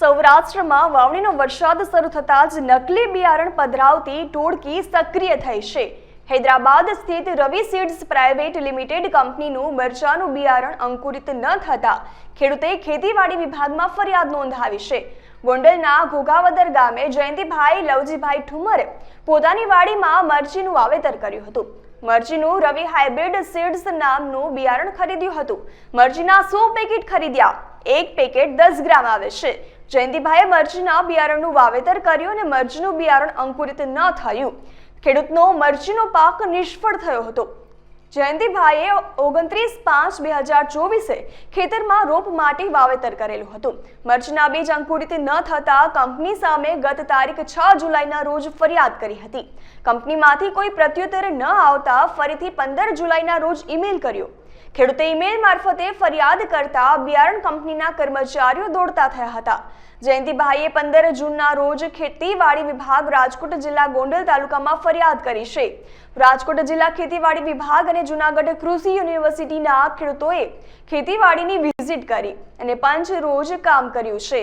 સૌરાષ્ટ્રમાં વાવણીનો વરસાદ શરૂ થતાં જ નકલી બિયારણ પધરાવતી ટોળકી સક્રિય થઈ છે. હૈદરાબાદ સ્થિત રવિ સીડ્સ પ્રાઇવેટ લિમિટેડ કંપનીનું મરચાનું બિયારણ અંકુરિત ન થતાં ખેડૂતે ખેતીવાડી વિભાગમાં ફરિયાદ નોંધાવી છે. ગોંડલના ઘોઘાવદર ગામે જયંતિભાઈ, લવજીભાઈ ઠુમરે પોતાની વાડીમાં મરચીનું વાવેતર કર્યું હતું. મરચીનું રવિ હાઇબ્રિડ સીડ્સ નામનું બિયારણ ખરીદ્યું હતું. મરચીના સો પેકેટ ખરીદ્યા. એક પેકેટ દસ ગ્રામ આવે છે. જયંતિભાઈએ મરચીના બિયારણનું વાવેતર કર્યું અને મરચીનું બિયારણ અંકુરિત ન થયું. ખેડૂતનો મરચીનો પાક નિષ્ફળ થયો હતો. જયંતિભાઈએ ઓગણત્રીસ પાંચ બે હજાર ચોવીસે ખેતરમાં રોપ માટે વાવેતર કરેલું હતું. મરચીના બીજ અંકુરિત ન થતા કંપની સામે ગત તારીખ છ જુલાઈના રોજ ફરિયાદ કરી હતી. કંપનીમાંથી કોઈ પ્રત્યુત્તર ન આવતા ફરીથી પંદર જુલાઈના રોજ ઈમેલ કર્યો. ખેડૂતે ઈમેલ મારફતે ફરિયાદ કરતા બિયારણ કંપનીના કર્મચારીઓ દોડતા થયા હતા. જયંતિભાઈએ પંદર જૂનના રોજ ખેતીવાડી વિભાગ રાજકોટ જિલ્લા ગોંડલ તાલુકામાં ફરિયાદ કરી છે. રાજકોટ જિલ્લા ખેતીવાડી વિભાગ અને જુનાગઢ કૃષિ યુનિવર્સિટીના ખેડૂતોએ ખેતીવાડીની વિઝિટ કરી અને પંચ રોજ કામ કર્યું છે.